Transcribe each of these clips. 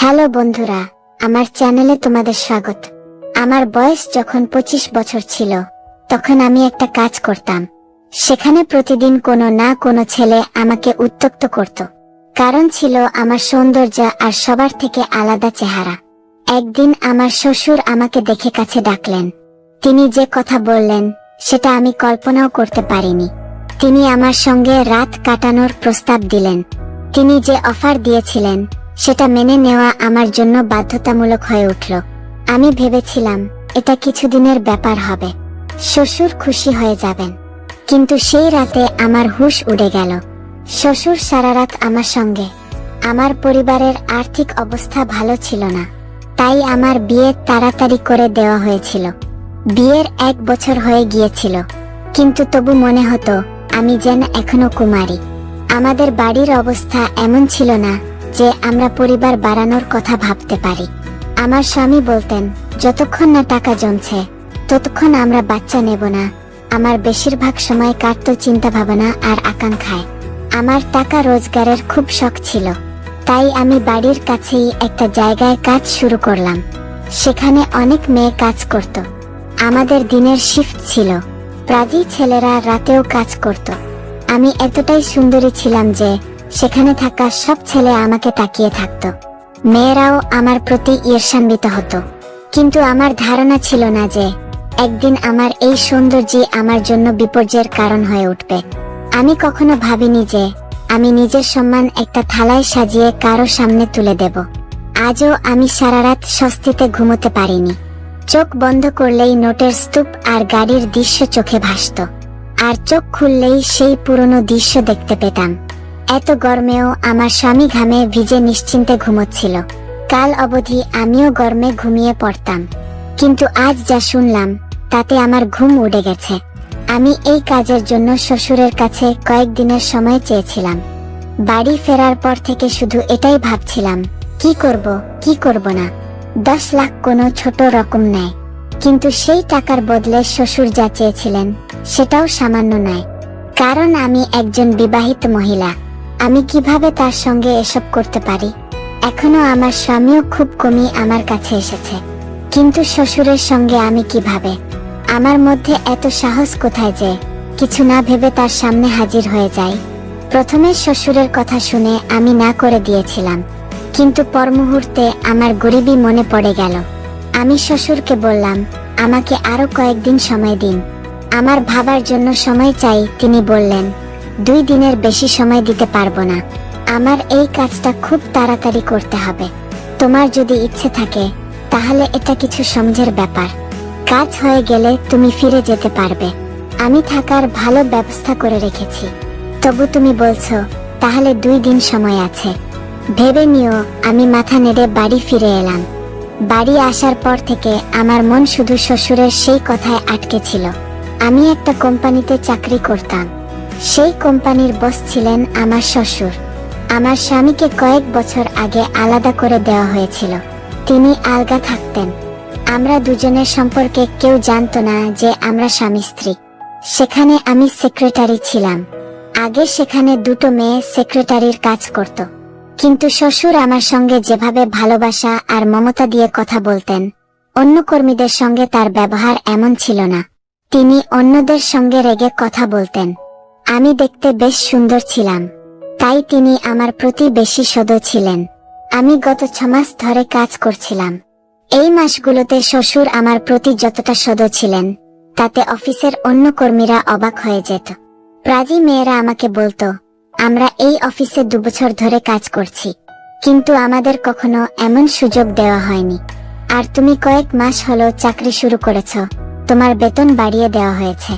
Hello বন্ধুরা, আমার চ্যানেলে তোমাদের স্বাগত। আমার বয়স যখন পঁচিশ বছর ছিল, তখন আমি একটা কাজ করতাম। সেখানে প্রতিদিন কোনো না কোনো ছেলে আমাকে উত্তক্ত করত। কারণ ছিল আমার সৌন্দর্য আর সবার থেকে আলাদা চেহারা। একদিন আমার শ্বশুর আমাকে দেখে কাছে ডাকলেন। তিনি যে কথা বললেন, সেটা আমি কল্পনাও করতে পারিনি। তিনি আমার সঙ্গে রাত কাটানোর প্রস্তাব দিলেন। তিনি যে অফার দিয়েছিলেন সেটা মেনে নেওয়া আমার জন্য বাধ্যতামূলক হয়ে উঠল। আমি ভেবেছিলাম, এটা কিছুদিনের ব্যাপার হবে। শ্বশুর খুশি হয়ে যাবেন। কিন্তু সেই রাতে আমার হুশ উড়ে গেল। শ্বশুর সারা রাত আমার সঙ্গে। আমার পরিবারের আর্থিক অবস্থা ভালো ছিল না। তাই আমার বিয়ে তাড়াতাড়ি করে দেওয়া হয়েছিল। বিয়ের এক বছর হয়ে গিয়েছিল। কিন্তু তবু মনে হতো, আমি যেন এখনও কুমারী। আমাদের বাড়ির অবস্থা এমন ছিল না যে আমরা পরিবার বাড়ানোর কথা ভাবতে পারি। আমার স্বামী বলতেন, যতক্ষণ না টাকা জমছে, ততক্ষণ আমরা বাচ্চা নেব না। আমার বেশিরভাগ সময় কাটত চিন্তা ভাবনা আর আকাঙ্ক্ষায়। আমার টাকা রোজগারের খুব শখ ছিল। তাই আমি বাড়ির কাছেই একটা জায়গায় কাজ শুরু করলাম। সেখানে অনেক মেয়ে কাজ করত। আমাদের দিনের শিফট ছিল। প্রায়ই ছেলেরা রাতেও কাজ করত। আমি এতটাই সুন্দরী ছিলাম যে সেখানে থাকা সব ছেলে আমাকে তাকিয়ে থাকত। মেয়েরাও আমার প্রতি ঈর্ষান্বিত হতো। কিন্তু আমার ধারণা ছিল না যে একদিন আমার এই সৌন্দর্যই আমার জন্য বিপর্যয়ের কারণ হয়ে উঠবে। আমি কখনো ভাবিনি যে আমি নিজের সম্মান একটা থালায় সাজিয়ে কারও সামনে তুলে দেব। আজও আমি সারা রাত স্বস্তিতে ঘুমোতে পারিনি। চোখ বন্ধ করলেই নোটের স্তূপ আর গাড়ির দৃশ্য চোখে ভাসত। আর চোখ খুললেই সেই পুরনো দৃশ্য দেখতে পেতাম। এত গরমেও আমার স্বামী ঘামে ভিজে নিশ্চিন্তে ঘুমোচ্ছিল। কাল অবধি আমিও গরমে ঘুমিয়ে পড়তাম। কিন্তু আজ যা শুনলাম, তাতে আমার ঘুম উড়ে গেছে। আমি এই কাজের জন্য শ্বশুরের কাছে কয়েকদিনের সময় চেয়েছিলাম। বাড়ি ফেরার পর থেকে শুধু এটাই ভাবছিলাম, কি করব কি করব না? দশ লাখ কোনো ছোট রকম নেয়। কিন্তু সেই টাকার বদলে শ্বশুর যা চেয়েছিলেন, সেটাও সামান্য নয়। কারণ আমি একজন বিবাহিত মহিলা। আমি কীভাবে তার সঙ্গে এসব করতে পারি? এখনও আমার স্বামীও খুব কমই আমার কাছে এসেছে। কিন্তু শ্বশুরের সঙ্গে আমি কীভাবে? আমার মধ্যে এত সাহস কোথায় যে, কিছু না ভেবে তার সামনে হাজির হয়ে যাই। প্রথমে শ্বশুরের কথা শুনে আমি না করে দিয়েছিলাম। কিন্তু পর মুহূর্তে আমার গরিবই মনে পড়ে গেল। আমি শ্বশুরকে বললাম, আমাকে আরও কয়েকদিন সময় দিন। আমার ভাবার জন্য সময় চাই, তিনি বললেন। দুই দিনের বেশি সময় দিতে পারব না। আমার এই কাজটা খুব তাড়াতাড়ি করতে হবে। তোমার যদি ইচ্ছে থাকে, তাহলে এটা কিছু সমঝের ব্যাপার। কাজ হয়ে গেলে তুমি ফিরে যেতে পারবে। আমি থাকার ভালো ব্যবস্থা করে রেখেছি। তবু তুমি বলছো, তাহলে দুই দিন সময় আছে। ভেবে নিও, আমি মাথা নেড়ে বাড়ি ফিরে এলাম। বাড়ি আসার পর থেকে আমার মন শুধু শ্বশুরের সেই কথায় আটকে ছিল। আমি একটা কোম্পানিতে চাকরি করতাম। সেই কোম্পানির বস ছিলেন আমার শ্বশুর। আমার স্বামীকে কয়েক বছর আগে আলাদা করে দেওয়া হয়েছিল। তিনি আলগা থাকতেন। আমরা দুজনের সম্পর্কে কেউ জানতো না যে আমরা স্বামী স্ত্রী। সেখানে আমি সেক্রেটারি ছিলাম। আগে সেখানে দুটো মেয়ে সেক্রেটারির কাজ করত। কিন্তু শ্বশুর আমার সঙ্গে যেভাবে ভালোবাসা আর মমতা দিয়ে কথা বলতেন, অন্য কর্মীদের সঙ্গে তার ব্যবহার এমন ছিল না। তিনি অন্যদের সঙ্গে রেগে কথা বলতেন। আমি দেখতে বেশ সুন্দর ছিলাম। তাই তিনি আমার প্রতি বেশি সদ ছিলেন। আমি গত ছমাস ধরে কাজ করছিলাম। এই মাসগুলোতে শ্বশুর আমার প্রতি যতটা সদ ছিলেন, তাতে অফিসের অন্য কর্মীরা অবাক হয়ে যেত। প্রাজি মেয়েরা আমাকে বলতো, আমরা এই অফিসে দুবছর ধরে কাজ করছি, কিন্তু আমাদের কখনো এমন সুযোগ দেওয়া হয়নি। আর তুমি কয়েক মাস হলো চাকরি শুরু করেছ, তোমার বেতন বাড়িয়ে দেওয়া হয়েছে,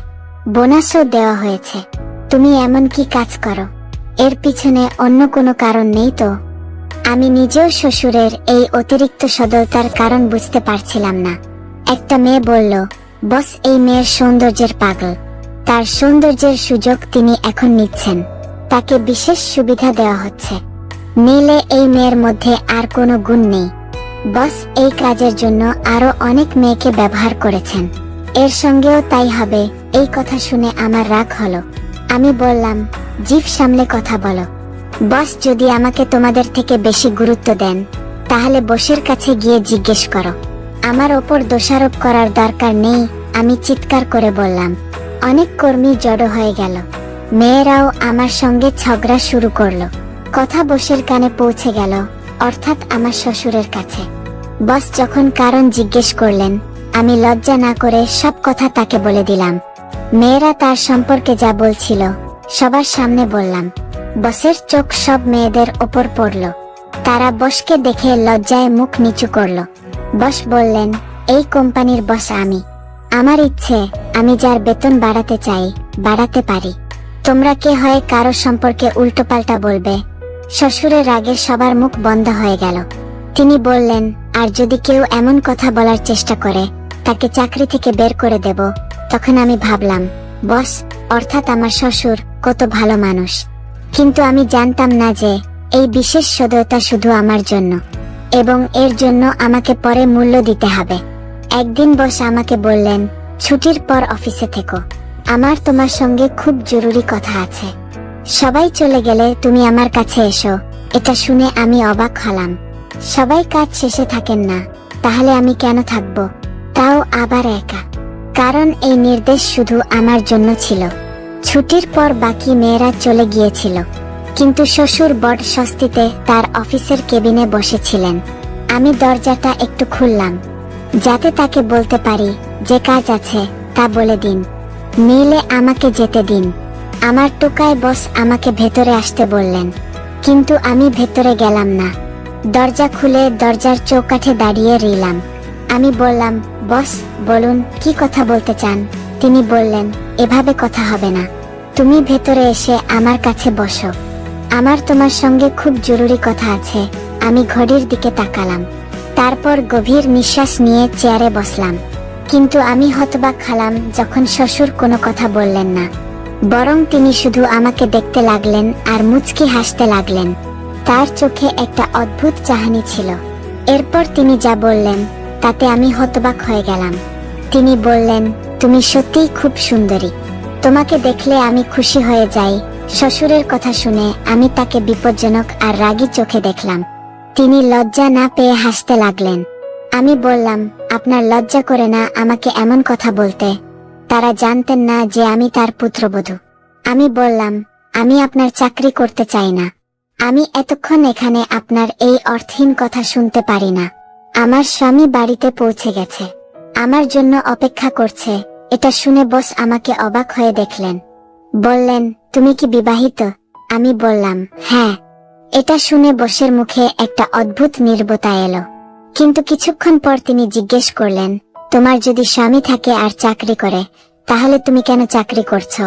বোনাসও দেওয়া হয়েছে। তুমি এমন কি কাজ করো? এর পিছনে অন্য কোনো কারণ নেই তো? আমি নিজেও শ্বশুরের এই অতিরিক্ত সদলতার কারণ বুঝতে পারছিলাম না। একটা মেয়ে বলল, বস, এই মেয়ের সৌন্দর্যের পাগল। তার সৌন্দর্যের সুযোগ তিনি এখন নিচ্ছেন। তাকে বিশেষ সুবিধা দেওয়া হচ্ছে। নিলে এই মেয়ের মধ্যে আর কোনো গুণ নেই। বস, এই কাজের জন্য আরও অনেক মেয়েকে ব্যবহার করেছেন। এর সঙ্গেও তাই হবে। এই কথা শুনে আমার রাগ হলো। আমি বললাম, জিভ সামলে কথা বলো। বস যদি আমাকে তোমাদের থেকে বেশি গুরুত্ব দেন, তাহলে বসের কাছে গিয়ে জিজ্ঞেস করো। আমার ওপর দোষারোপ করার দরকার নেই, আমি চিৎকার করে বললাম, অনেক কর্মী জড়ো হয়ে গেল। মেয়েরাও আমার সঙ্গে ঝগড়া শুরু করল। কথা বসের কানে পৌঁছে গেল, অর্থাৎ আমার শ্বশুরের কাছে। বস যখন কারণ জিজ্ঞেস করলেন, আমি লজ্জা না করে সব কথা তাকে বলে দিলাম। মেয়েরা তার সম্পর্কে যা বলছিল, সবার সামনে বললাম। বসের চোখ সব মেয়েদের ওপর পড়ল। তারা বসকে দেখে লজ্জায় মুখ নিচু করল। বস বললেন, এই কোম্পানির বস আমি। আমার ইচ্ছে, আমি যার বেতন বাড়াতে চাই, বাড়াতে পারি। তোমরা কে হয় কারও সম্পর্কে উল্টোপাল্টা বলবে? শ্বশুরের রাগে সবার মুখ বন্ধ হয়ে গেল। তিনি বললেন, আর যদি কেউ এমন কথা বলার চেষ্টা করে, তাকে চাকরি থেকে বের করে দেব। তখন আমি ভাবলাম, বস, অর্থাৎ আমার শ্বশুর কত ভালো মানুষ। কিন্তু আমি জানতাম না যে এই বিশেষ সদয়তা শুধু আমার জন্য, এবং এর জন্য আমাকে পরে মূল্য দিতে হবে। একদিন বস আমাকে বললেন, ছুটির পর অফিসে থেকো। আমার তোমার সঙ্গে খুব জরুরি কথা আছে। সবাই চলে গেলে তুমি আমার কাছে এসো। এটা শুনে আমি অবাক হলাম। সবাই কাজ শেষে থাকেন না, তাহলে আমি কেন থাকব? তাও আবার একা। কারণ এই নির্দেশ শুধু আমার জন্য ছিল। ছুটির পর বাকি মেয়েরা চলে গিয়েছিল। কিন্তু শ্বশুর বড় স্বস্তিতে তার অফিসের কেবিনে বসেছিলেন। আমি দরজাটা একটু খুললাম। যাতে তাকে বলতে পারি যে কাজ আছে, তা বলে দিন। মিলে আমাকে যেতে দিন। আমার টোকায় বস আমাকে ভেতরে আসতে বললেন। কিন্তু আমি ভেতরে গেলাম না। দরজা খুলে দরজার চৌকাঠে দাঁড়িয়ে রইলাম। আমি বললাম, বস, বলুন, কি কথা বলতে চান? তিনি বললেন, এভাবে কথা হবে না। তুমি ভেতরে এসে আমার কাছে বসো। আমার তোমার সঙ্গে খুব জরুরি কথা আছে। আমি ঘড়ির দিকে তাকালাম। তারপর গভীর নিঃশ্বাস নিয়ে চেয়ারে বসলাম। কিন্তু আমি হতবাক খালাম যখন শ্বশুর কোনো কথা বললেন না। বরং তিনি শুধু আমাকে দেখতে লাগলেন আর মুচকি হাসতে লাগলেন। তার চোখে একটা অদ্ভুত চাহানি ছিল। এরপর তিনি যা বললেন তাতে আমি হতবাক হয়ে গেলাম। তিনি বললেন, তুমি সত্যিই খুব সুন্দরী। তোমাকে দেখলে আমি খুশি হয়ে যাই। শ্বশুরের কথা শুনে আমি তাকে বিপজ্জনক আর রাগী চোখে দেখলাম। তিনি লজ্জা না পেয়ে হাসতে লাগলেন। আমি বললাম, আপনার লজ্জা করে না আমাকে এমন কথা বলতে। তারা জানতেন না যে আমি তার পুত্রবধূ। আমি বললাম, আমি আপনার চাকরি করতে চাই না। আমি এতক্ষণ এখানে আপনার এই অর্থহীন কথা শুনতে পারি না। আমার স্বামী বাড়িতে পৌঁছে গেছে। আমার জন্য অপেক্ষা করছে। এটা শুনে বস আমাকে অবাক হয়ে দেখলেন। বললেন, তুমি কি বিবাহিত? আমি বললাম হ্যাঁ। এটা শুনে বসের মুখে একটা অদ্ভুত নির্বতা এলো। কিন্তু কিছুক্ষণ পর তিনি জিজ্ঞেস করলেন, তোমার যদি স্বামী থাকে আর চাকরি করে, তাহলে তুমি কেন চাকরি করছ?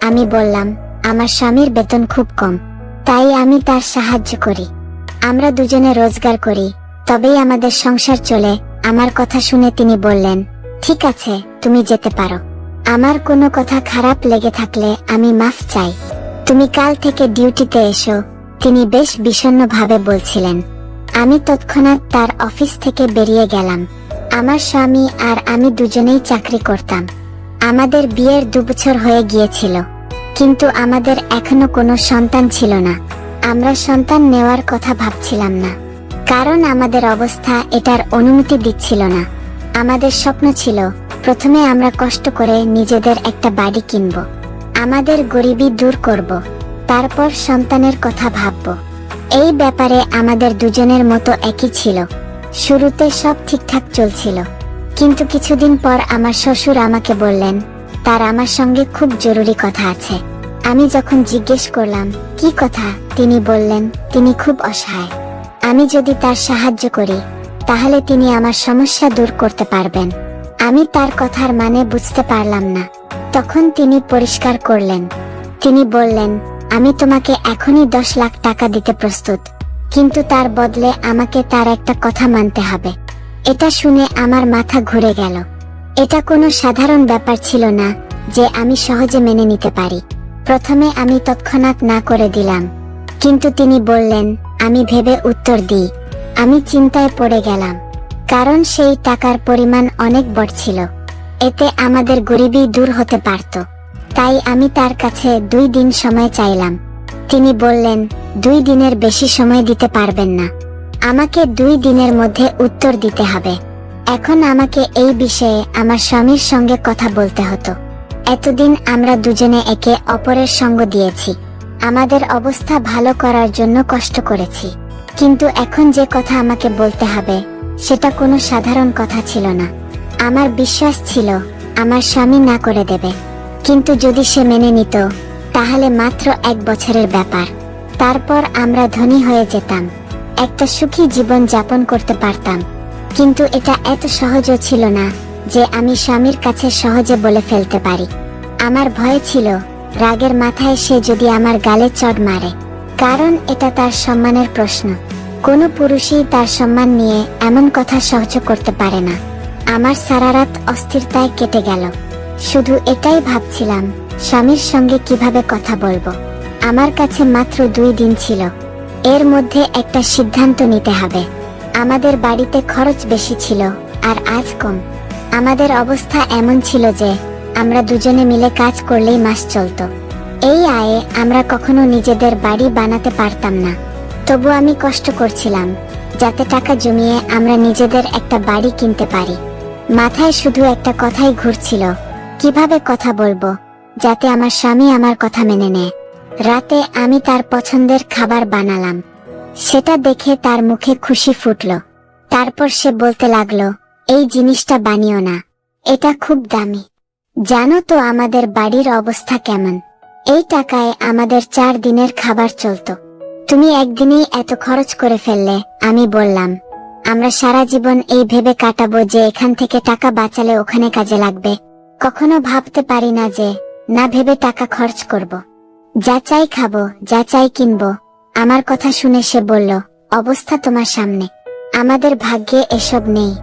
আমি বললাম, আমার স্বামীর বেতন খুব কম, তাই আমি তার সাহায্য করি। আমরা দুজনে রোজগার করি তবেই আমাদের সংসার চলে। আমার কথা শুনে তিনি বললেন, ঠিক আছে, তুমি যেতে পারো। আমার কোনো কথা খারাপ লেগে থাকলে আমি মাফ চাই। তুমি কাল থেকে ডিউটিতে এসো। তিনি বেশ বিষণ্ণ ভাবে বলছিলেন, আমি তৎক্ষণাৎ তার অফিস থেকে বেরিয়ে গেলাম। আমার স্বামী আর আমি দুজনেই চাকরি করতাম। আমাদের বিয়ের দুবছর হয়ে গিয়েছিল। কিন্তু আমাদের এখনও কোনো সন্তান ছিল না। আমরা সন্তান নেওয়ার কথা ভাবছিলাম না। কারণ আমাদের অবস্থা এটার অনুমতি দিচ্ছিল না। আমাদের স্বপ্ন ছিল, প্রথমে আমরা কষ্ট করে নিজেদের একটা বাড়ি কিনব। আমাদের গরিবি দূর করব, তারপর সন্তানের কথা ভাবব। এই ব্যাপারে আমাদের দুজনের মতো একই ছিল। শুরুতে সব ঠিকঠাক চলছিল। কিন্তু কিছুদিন পর আমার শ্বশুর আমাকে বললেন, তার আমার সঙ্গে খুব জরুরি কথা আছে। আমি যখন জিজ্ঞেস করলাম, কি কথা? তিনি বললেন, তিনি খুব অসহায়। আমি যদি তার সাহায্য করি, তাহলে তিনি আমার সমস্যা দূর করতে পারবেন। আমি তার কথার মানে বুঝতে পারলাম না। তখন তিনি পরিষ্কার করলেন। তিনি বললেন, আমি তোমাকে এখনই দশ লাখ টাকা দিতে প্রস্তুত, কিন্তু তার বদলে আমাকে তার একটা কথা মানতে হবে। এটা শুনে আমার মাথা ঘুরে গেল। এটা কোনো সাধারণ ব্যাপার ছিল না যে আমি সহজে মেনে নিতে পারি। প্রথমে আমি তৎক্ষণাৎ না করে দিলাম। কিন্তু তিনি বললেন আমি ভেবে উত্তর দিই। আমি চিন্তায় পড়ে গেলাম, কারণ সেই টাকার পরিমাণ অনেক বড় ছিল এতে আমাদের গরিবই দূর হতে পারত। তাই আমি তার কাছে দুই দিন সময় চাইলাম। তিনি বললেন, দুই দিনের বেশি সময় দিতে পারবেন না। আমাকে দুই দিনের মধ্যে উত্তর দিতে হবে। এখন আমাকে এই বিষয়ে আমার স্বামীর সঙ্গে কথা বলতে হতো। এতদিন আমরা দুজনে একে অপরের সঙ্গ দিয়েছি। আমাদের অবস্থা ভালো করার জন্য কষ্ট করেছি। কিন্তু এখন যে কথা আমাকে বলতে হবে, সেটা কোনো সাধারণ কথা ছিল না। আমার বিশ্বাস ছিল, আমার স্বামী না করে দেবে। কিন্তু যদি সে মেনে নিত, তাহলে মাত্র এক বছরের ব্যাপার। তারপর আমরা ধনী হয়ে যেতাম। একটা সুখী জীবন যাপন করতে পারতাম। কিন্তু এটা এত সহজও ছিল না যে আমি স্বামীর কাছে সহজে বলে ফেলতে পারি। আমার ভয় ছিল রাগের মাথায় সে যদি আমার গালে চড় মারে। কারণ এটা তার সম্মানের প্রশ্ন। কোনো পুরুষই তার সম্মান নিয়ে এমন কথা সহ্য করতে পারে না। আমার সারা রাত অস্থিরতায় কেটে গেল। শুধু এটাই ভাবছিলাম, স্বামীর সঙ্গে কীভাবে কথা বলব। আমার কাছে মাত্র দুই দিন ছিল। এর মধ্যে একটা সিদ্ধান্ত নিতে হবে। আমাদের বাড়িতে খরচ বেশি ছিল, আর আজ কম। আমাদের অবস্থা এমন ছিল যে আমরা দুজনে মিলে কাজ করলেই মাস চলতো। এই আয়ে আমরা কখনো নিজেদের বাড়ি বানাতে পারতাম না। তবু আমি কষ্ট করছিলাম, যাতে টাকা জমিয়ে আমরা নিজেদের একটা বাড়ি কিনতে পারি। মাথায় শুধু একটা কথাই ঘুরছিল, কীভাবে কথা বলব, যাতে আমার স্বামী আমার কথা মেনে নেয়? রাতে আমি তার পছন্দের খাবার বানালাম। সেটা দেখে তার মুখে খুশি ফুটল। তারপর সে বলতে লাগল, এই জিনিসটা বানিও না, এটা খুব দামি। জানো তো আমাদের বাড়ির অবস্থা কেমন? এই টাকায় আমাদের চার দিনের খাবার চলতো। তুমি একদিনেই এত খরচ করে ফেললে, আমি বললাম। আমরা সারা জীবন এই ভেবে কাটাবো যে এখান থেকে টাকা বাঁচালে ওখানে কাজে লাগবে। কখনো ভাবতে পারি না যে, না ভেবে টাকা খরচ করব। যা চাই খাব, যা চাই কিনবো, আমার কথা শুনে সে বলল, অবস্থা তোমার সামনে। আমাদের ভাগ্যে এসব নেই।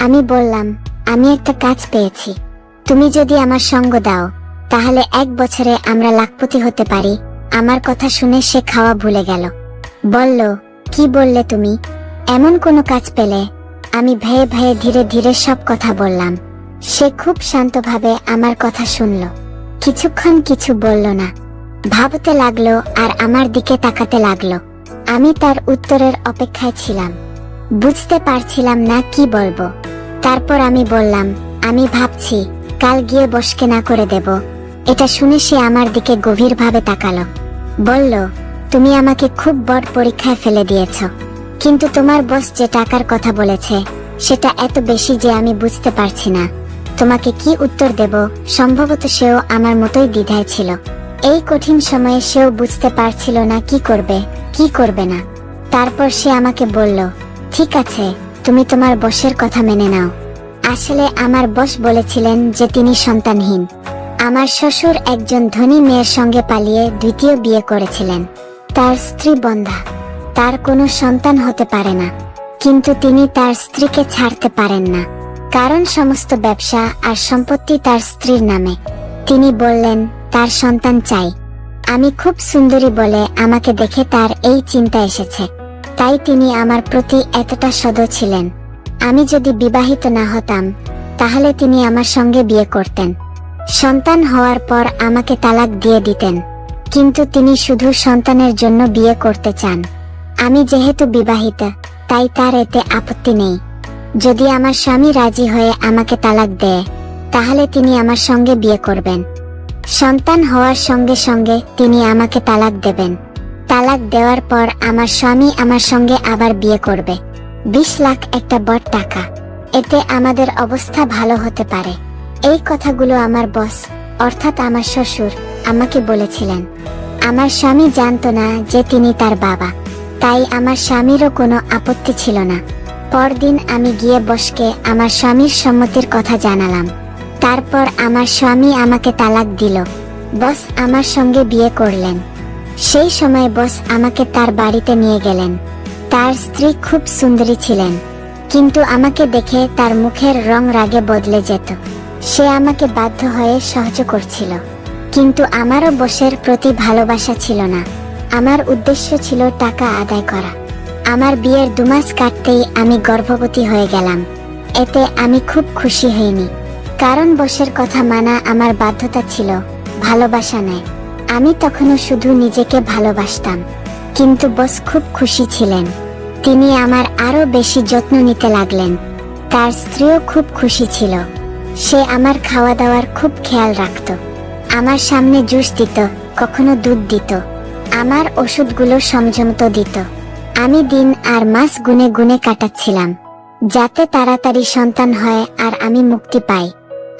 আমি বললাম, আমি একটা কাজ পেয়েছি। তুমি যদি আমার সঙ্গ দাও, তাহলে এক বছরে আমরা লাখপতি হতে পারি। আমার কথা শুনে সে খাওয়া ভুলে গেল। বলল, কি বললে তুমি? এমন কোনো কাজ পেলে? আমি ভয়ে ভয়ে ধীরে ধীরে সব কথা বললাম। সে খুব শান্তভাবে আমার কথা শুনল। কিছুক্ষণ কিছু বলল না। ভাবতে লাগল আর আমার দিকে তাকাতে লাগল। আমি তার উত্তরের অপেক্ষায় ছিলাম। বুঝতে পারছিলাম না কি বলব। তারপর আমি বললাম, আমি ভাবছি কাল গিয়ে বসকে না করে দেব। এটা শুনে সে আমার দিকে গভীরভাবে তাকালো। বলল, তুমি আমাকে খুব বড় পরীক্ষায় ফেলে দিয়েছ। কিন্তু তোমার বস যে টাকার কথা বলেছে, সেটা এত বেশি যে আমি বুঝতে পারছি না। তোমাকে কি উত্তর দেব? সম্ভবত সেও আমার মতোই দ্বিধায় ছিল। এই কঠিন সময়ে সেও বুঝতে পারছিল না কি করবে কি করবে না। তারপর সে আমাকে বলল, ঠিক আছে, তুমি তোমার বসের কথা মেনে নাও। আসলে আমার বস বলেছিলেন যে তিনি সন্তানহীন। আমার শ্বশুর একজন ধনী মেয়ের সঙ্গে পালিয়ে দ্বিতীয় বিয়ে করেছিলেন। তার স্ত্রী বন্ধা। তার কোনো সন্তান হতে পারে না। কিন্তু তিনি তার স্ত্রীকে ছাড়তে পারেন না। কারণ সমস্ত ব্যবসা আর সম্পত্তি তার স্ত্রীর নামে। তিনি বললেন, তার সন্তান চাই। আমি খুব সুন্দরী বলে আমাকে দেখে তার এই চিন্তা এসেছে। তাই তিনি আমার প্রতি এতটা সদ ছিলেন। আমি যদি বিবাহিত না হতাম, তাহলে তিনি আমার সঙ্গে বিয়ে করতেন। সন্তান হওয়ার পর আমাকে তালাক দিয়ে দিতেন, কিন্তু তিনি শুধু সন্তানের জন্য বিয়ে করতে চান। আমি যেহেতু বিবাহিতা, তাই তার এতে আপত্তি নেই। যদি আমার স্বামী রাজি হয়ে আমাকে তালাক দেয়, তাহলে তিনি আমার সঙ্গে বিয়ে করবেন। সন্তান হওয়ার সঙ্গে সঙ্গে তিনি আমাকে তালাক দেবেন। তালাক দেওয়ার পর আমার স্বামী আমার সঙ্গে আবার বিয়ে করবে। বিশ লাখ একটা বড় টাকা। এতে আমাদের অবস্থা ভালো হতে পারে। এই কথাগুলো আমার বস, অর্থাৎ আমার শ্বশুর, আমাকে বলেছিলেন। আমার স্বামী জানতো না যে তিনি তার বাবা। তাই আমার স্বামীরও কোনো আপত্তি ছিল না। পরদিন আমি গিয়ে বসকে আমার স্বামীর সম্মতির কথা জানালাম। তারপর আমার স্বামী আমাকে তালাক দিল। বস আমার সঙ্গে বিয়ে করলেন। সেই সময় বস আমাকে তার বাড়িতে নিয়ে গেলেন। তার স্ত্রী খুব সুন্দরী ছিলেন, কিন্তু আমাকে দেখে তার মুখের রং রাগে বদলে যেত। সে আমাকে বাধ্য হয়ে সহ্য করছিল, কিন্তু আমারও বসের প্রতি ভালোবাসা ছিল না। আমার উদ্দেশ্য ছিল টাকা আদায় করা। আমার বিয়ের দুমাস কাটতেই আমি গর্ভবতী হয়ে গেলাম। এতে আমি খুব খুশি হইনি। কারণ বসের কথা মানা আমার বাধ্যতা ছিল, ভালোবাসা নেয়। আমি তখনও শুধু নিজেকে ভালোবাসতাম। কিন্তু বস খুব খুশি ছিলেন। তিনি আমার আরও বেশি যত্ন নিতে লাগলেন। তার স্ত্রীও খুব খুশি ছিল। সে আমার খাওয়া দাওয়ার খুব খেয়াল রাখত। আমার সামনে জুস দিত, কখনো দুধ দিত। আমার ওষুধগুলো সমঝমত দিত। আমি দিন আর মাস গুনে গুনে কাটাচ্ছিলাম। যাতে তাড়াতাড়ি সন্তান হয় আর আমি মুক্তি পাই।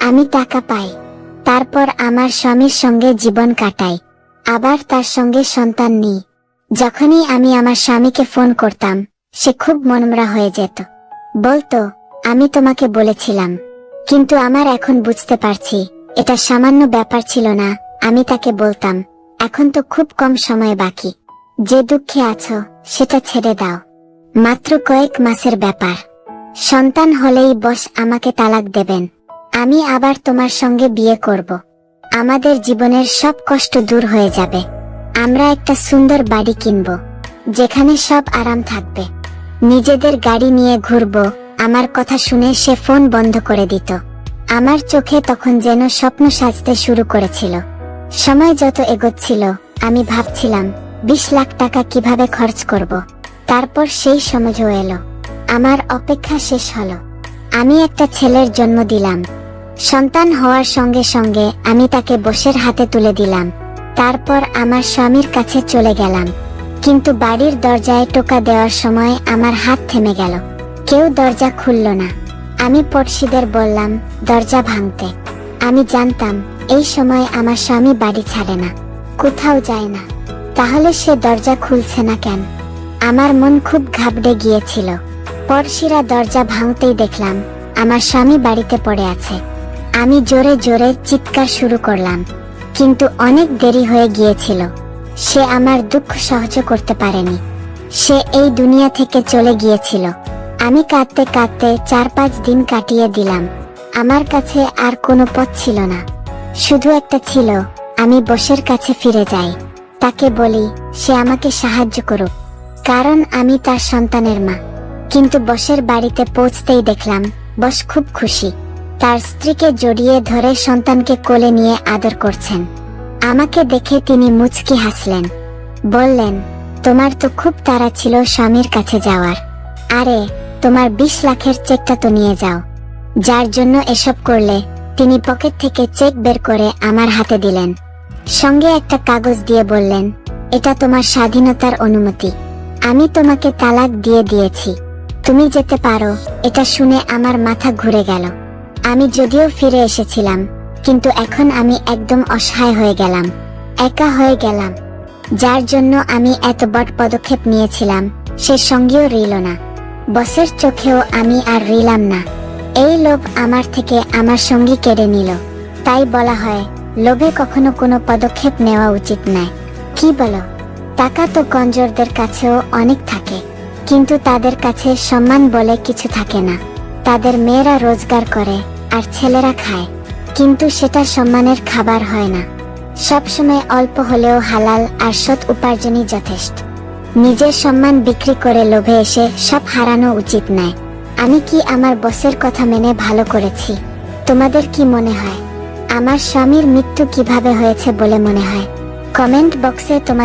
আমি টাকা পাই। তারপর আমার স্বামীর সঙ্গে জীবন কাটাই। আবার তার সঙ্গে সন্তান নিই। যখনই আমি আমার স্বামীকে ফোন করতাম, সে খুব মনমরা হয়ে যেত। বলতো, আমি তোমাকে বলেছিলাম, কিন্তু আমার এখন বুঝতে পারছি, এটা সামান্য ব্যাপার ছিল না, আমি তাকে বলতাম, এখন তো খুব কম সময় বাকি। যে দুঃখে আছো, সেটা ছেড়ে দাও। মাত্র কয়েক মাসের ব্যাপার। সন্তান হলেই বস আমাকে তালাক দেবেন। আমি আবার তোমার সঙ্গে বিয়ে করব। আমাদের জীবনের সব কষ্ট দূর হয়ে যাবে। আমরা একটা সুন্দর বাড়ি কিনব, যেখানে সব আরাম থাকবে। নিজেদের গাড়ি নিয়ে ঘুরবো, আমার কথা শুনে সে ফোন বন্ধ করে দিত। আমার চোখে তখন যেন স্বপ্ন সাজতে শুরু করেছিল। সময় যত এগোচ্ছিল, আমি ভাবছিলাম, বিশ লাখ টাকা কীভাবে খরচ করব? তারপর সেই সময়ও এলো। আমার অপেক্ষা শেষ হলো। আমি একটা ছেলের জন্ম দিলাম। সন্তান হওয়ার সঙ্গে সঙ্গে আমি তাকে বসের হাতে তুলে দিলাম। তারপর আমার স্বামীর কাছে চলে গেলাম। কিন্তু বাড়ির দরজায় টোকা দেওয়ার সময় আমার হাত থেমে গেল। কেউ দরজা খুলল না। আমি পড়শিদের বললাম, দরজা ভাঙতে। আমি জানতাম, এই সময় আমার স্বামী বাড়ি ছাড়ে না, কোথাও যায় না। তাহলে সে দরজা খুলছে না কেন? আমার মন খুব ঘাবড়ে গিয়েছিল। পড়শিরা দরজা ভাঙতেই দেখলাম, আমার স্বামী বাড়িতে পড়ে আছে। আমি জোরে জোরে চিৎকার শুরু করলাম কিন্তু অনেক দেরি হয়ে গিয়েছিল। সে আমার দুঃখ সহ্য করতে পারেনি। সে এই দুনিয়া থেকে চলে গিয়েছিল। আমি কাঁদতে কাঁদতে চার পাঁচ দিন কাটিয়ে দিলাম। আমার কাছে আর কোনো পথ ছিল না। শুধু একটা ছিল, আমি বসের কাছে ফিরে যাই। তাকে বলি, সে আমাকে সাহায্য করুক। কারণ আমি তার সন্তানের মা। কিন্তু বসের বাড়িতে পৌঁছতেই দেখলাম, বস খুব খুশি। তার স্ত্রীকে জড়িয়ে ধরে সন্তানকে কোলে নিয়ে আদর করছেন। আমাকে দেখে তিনি মুচকি হাসলেন। বললেন, তোমার তো খুব তাড়া ছিল স্বামীর কাছে যাওয়ার। আরে, তোমার বিশ লাখের চেকটা তো নিয়ে যাও। যার জন্য এসব করলে তিনি পকেট থেকে চেক বের করে আমার হাতে দিলেন। সঙ্গে একটা কাগজ দিয়ে বললেন, এটা তোমার স্বাধীনতার অনুমতি। আমি তোমাকে তালাক দিয়ে দিয়েছি। তুমি যেতে পারো। এটা শুনে আমার মাথা ঘুরে গেল। আমি যদিও ফিরে এসেছিলাম, কিন্তু এখন আমি একদম অসহায় হয়ে গেলাম, একা হয়ে গেলাম। যার জন্য আমি এত বড় পদক্ষেপ নিয়েছিলাম, সে সঙ্গেও রইল না। বসের চোখেও আমি আর রিলাম না। এই লোভ আমার থেকে আমার সঙ্গী কেড়ে নিল। তাই বলা হয়, লোভে কখনো কোনো পদক্ষেপ নেওয়া উচিত নয়। কি বলো? টাকা তো কঞ্জরদের কাছেও অনেক থাকে, কিন্তু তাদের কাছে সম্মান বলে কিছু থাকে না। তাদের মেয়েরা রোজগার করে আর ছেলেরা খায়। কিন্তু সেটা সম্মানের খাবার হয় না। সবসময় অল্প হলেও হালাল আর সৎ উপার্জনই যথেষ্ট। নিজের সম্মান বিক্রি করে লোভে এসে সব হারানো উচিত নয়। আমি কি আমার বসের কথা মেনে ভালো করেছি? তোমাদের কি মনে হয়? আমার স্বামীর মৃত্যু কীভাবে হয়েছে বলে মনে হয়? কমেন্ট বক্সে তোমার